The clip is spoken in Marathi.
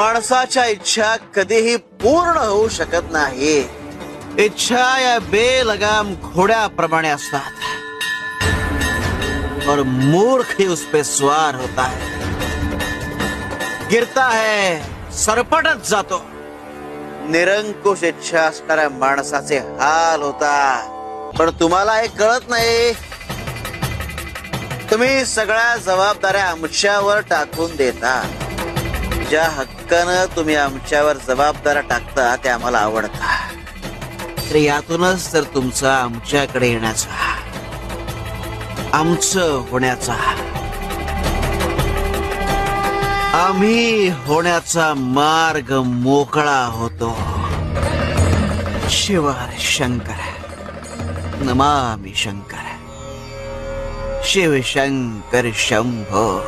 माणसाच्या इच्छा कधीही पूर्ण होऊ शकत नाही. इच्छा या बेलगाम घोड्याप्रमाणे असतात. और मूर्ख ही उस पे स्वार होता है. गिरता है सरपटत जातो. निरंकुश इच्छा असणाऱ्या माणसाचे हाल होता. पण तुम्हाला हे कळत नाही. तुम्ही सगळ्या जबाबदाऱ्या आमच्यावर टाकून देता. ज्या हक्कानं तुम्ही आमच्यावर जबाबदाऱ्या टाकता ते आम्हाला आवडतात तर यातूनच तर तुमचा आमच्याकडे येण्याचा आमचं होण्याचा आम्ही होण्याचा मार्ग मोकळा होतो. शिवार शंकर नमामि शंकर शिव शंकर शंभो.